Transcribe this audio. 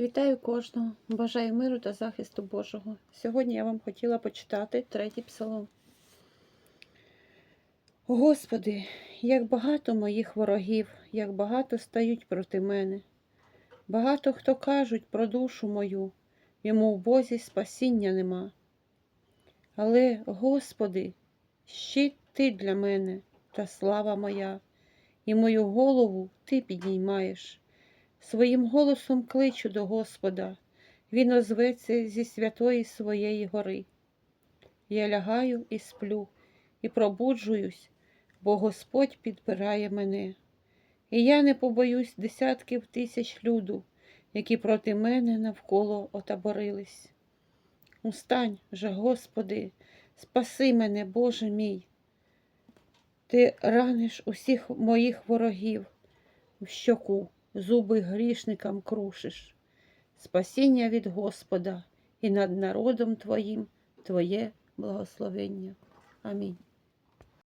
Вітаю кожного, бажаю миру та захисту Божого. Сьогодні я вам хотіла почитати третій псалом. Господи, як багато моїх ворогів, як багато стають проти мене. Багато хто кажуть про душу мою, йому в Бозі спасіння нема. Але, Господи, щит Ти для мене та слава моя, і мою голову Ти підіймаєш. Своїм голосом кличу до Господа, Він озветься зі святої своєї гори. Я лягаю і сплю, і пробуджуюсь, бо Господь підбирає мене. І я не побоюсь десятків тисяч люду, які проти мене навколо отаборились. Устань же, Господи, спаси мене, Боже мій. Ти раниш усіх моїх ворогів в щоку, зуби грішникам крушиш. Спасіння від Господа і над народом Твоїм Твоє благословення. Амінь.